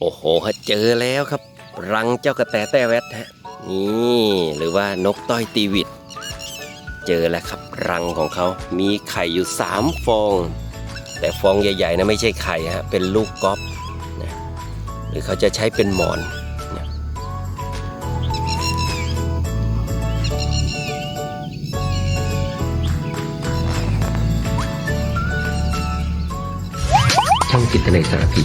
โอ้โหเจอแล้วครับ รังเจ้ากระแตแต้แวดฮะนี่หรือว่านกต้อยตีวิตเจอแล้วครับรังของเขา มีไข่อยู่สามฟอง แต่ฟองใหญ่ๆนะไม่ใช่ไข่ฮะเป็นลูกก๊อฟนะหรือเขาจะใช้เป็นหมอนนะช่องจิตนาสารพี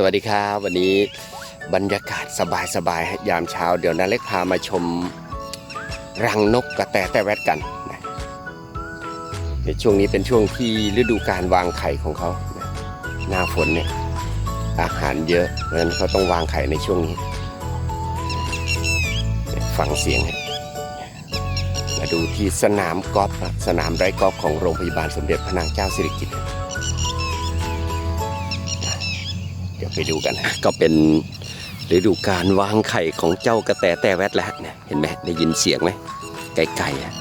สวัสดีครับวันนี้บรรยากาศสบายๆฮะยามเช้า เดี๋ยวนาเล็กพามาชมรังนกกระแตแต้แวดกันนะในช่วงนี้เป็นช่วงที่ฤดูการวางไข่ของเขานะหน้าฝนเนี่ยอาหารเยอะเพราะฉะนั้นเขาต้องวางไข่ในช่วงนี้ ฟังเสียง มาดูที่สนามกอล์ฟสนามไร้กอล์ฟของโรงพยาบาลสมเด็จพระนางเจ้าสิริกิติ์ เดี๋ยวไปดูกันนะก็เป็นฤดูการวางไข่ของเจ้ากระแตแต่แวดแล้วเนี่ยเห็นไหมได้ยินเสียงไหมไกลๆอะ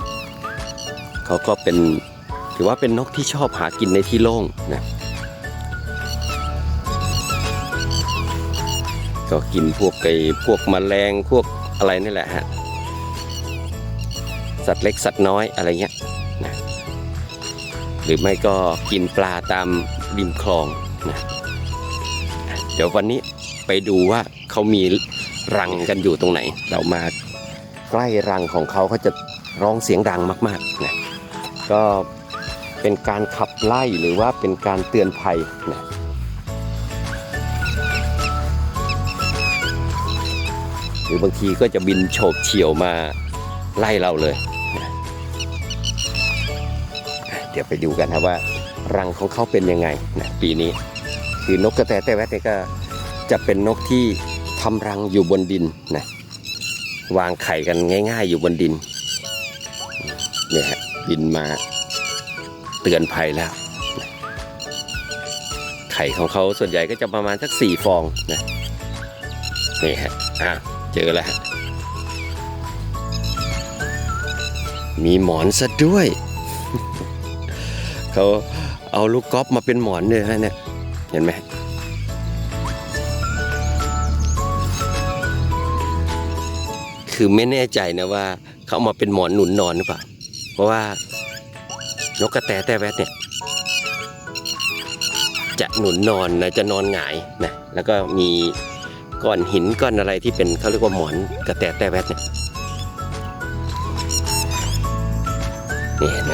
เขาก็เป็นถือว่าเป็นนกที่ชอบหากินในที่โล่งนะก็กินพวกไก่พวกแมลงพวกอะไรนี่แหละฮะสัตว์เล็กสัตว์น้อยอะไรเงี้ยนะหรือไม่ก็กินปลาตามริมคลองนะ เดี๋ยววันนี้ไปดูว่าเขามีรังกันอยู่ตรงไหน เรามาใกล้รังของเขาเขาจะร้องเสียงดังมากๆนะก็เป็นการขับไล่หรือว่าเป็นการเตือนภัยนะหรือบางทีก็จะบินโฉบเฉี่ยวมาไล่เราเลยนะเดี๋ยวไปดูกันนะว่า รังของเขาเป็นยังไงนะปีนี้ คือนกกระแตแต่แวดเนี่ยก็จะเป็นนกที่ทำรังอยู่บนดินนะวางไข่กันง่าย ๆ อยู่บนดินเนี่ยฮะบินมาเตือนภัยแล้วนะไข่ของเขาส่วนใหญ่ก็จะประมาณสักสี่ฟองนะนี่ฮะอะเจอแล้วมีหมอนซะด้วย เขาเอาลูกกอล์ฟมาเป็นหมอนเลยฮะเนี่ย เห็นไหมคือไม่แน่ใจนะว่า เขาเอามาเป็นหมอนหนุนนอนหรือเปล่า เพราะว่านกกระแตแต่แวดเนี่ย จะหนุนนอนนะจะนอนหงายนะแล้วก็มีก้อนหินก้อนอะไรที่เป็นเขาเรียกว่าหมอนกระแตแต่แวดเนี่ยนี่เห็นไหม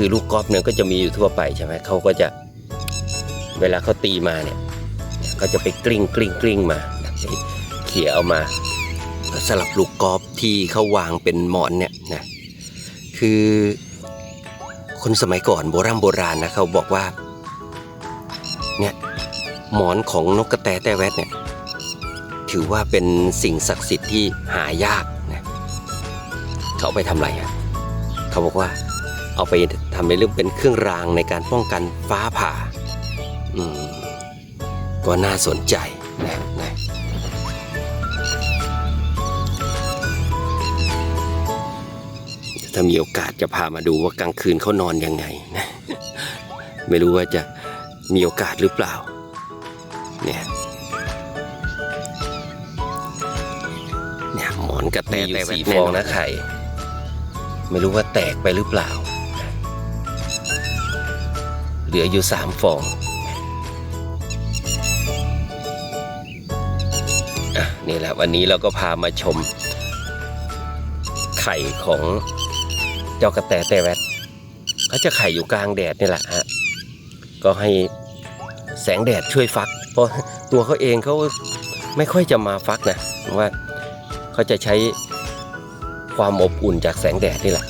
คือลูกกอล์ฟเนี่ยก็จะมีอยู่ทั่วไปใช่ไหมเขาก็จะเวลาเขาตีมาเนี่ยก็จะไปกลิ้งกลิ้งกลิ้งมาเขี่ยเอามาสลับลูกกอล์ฟที่เขาวางเป็นหมอนเนี่ยนะคือคนสมัยก่อนโบราณโบราณนะเขาบอกว่าเนี่ยหมอนของนกกระแตแต่แวดเนี่ยถือว่าเป็นสิ่งศักดิ์สิทธิ์ที่หายากนะเขาเอาไปทำอะไรอะเขาบอกว่า เอาไปทำในเรื่องเป็นเครื่องรางในการป้องกันฟ้าผ่าอืมก็น่าสนใจนะนะถ้ามีโอกาสจะพามาดูว่ากลางคืนเขานอนยังไงนะไม่รู้ว่าจะมีโอกาสหรือเปล่าเนี่ยเนี่ยหมอนกระแตแต่สีฟองนะไข่ไม่รู้ว่าแตกไปหรือเปล่า เหลืออยู่สามฟองอะนี่แหละวันนี้เราก็พามาชม ไข่ของเจ้ากระแตแต่แวดเขาจะไข่อยู่กลางแดดนี่แหละฮะก็ให้แสงแดดช่วยฟัก เพราะตัวเขาเองเขาไม่ค่อยจะมาฟักนะว่าเขาจะใช้ความอบอุ่นจากแสงแดดนี่แหละ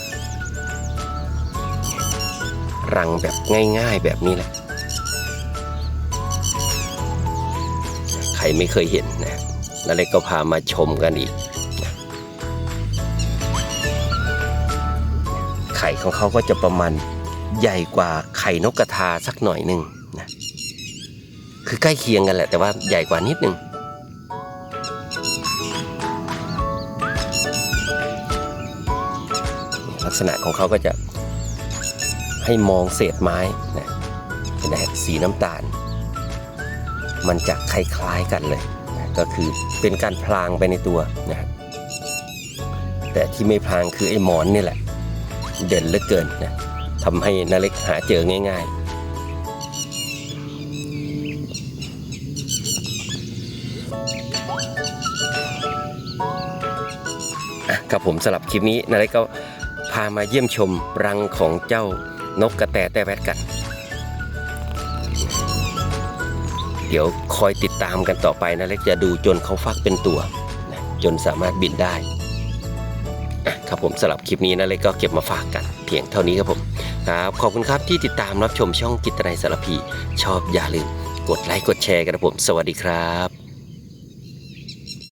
รังแบบง่าย ๆแบบนี้แหละใครไม่เคยเห็นนะนาเล็กก็พามาชมกันอีกนะไข่ของเขาก็จะประมาณใหญ่กว่าไข่นกกระทาสักหน่อยหนึ่งนะคือใกล้เคียงกันแหละ แต่ว่าใหญ่กว่านิดหนึ่งลักษณะของเขาก็จะ ให้มองเศษไม้นะเห็นไหมสีน้ำตาล มันจะคล้ายๆกันเลยนะก็คือเป็นการพลางไปในตัวนะครับแต่ที่ไม่พลางคือไอ้หมอนนี่แหละ เด่นเหลือเกินนะทำให้นาเล็กหาเจอง่าย ๆครับผมสำหรับคลิปนี้นาเล็กก็พามาเยี่ยมชมรังของเจ้า นกกระแตแต่แวดกันเดี๋ยวคอยติดตามกันต่อไปนะเล็กจะดูจนเขาฟักเป็นตัวนะจนสามารถบินได้ครับผมสำหรับคลิปนี้นะเล็กก็เก็บมาฝากกันเพียงเท่านี้ครับผมครับขอบคุณครับที่ติดตามรับชมช่องกิตนายสารพี ชอบอย่าลืมกดไลค์กดแชร์กันนะผม สวัสดีครับ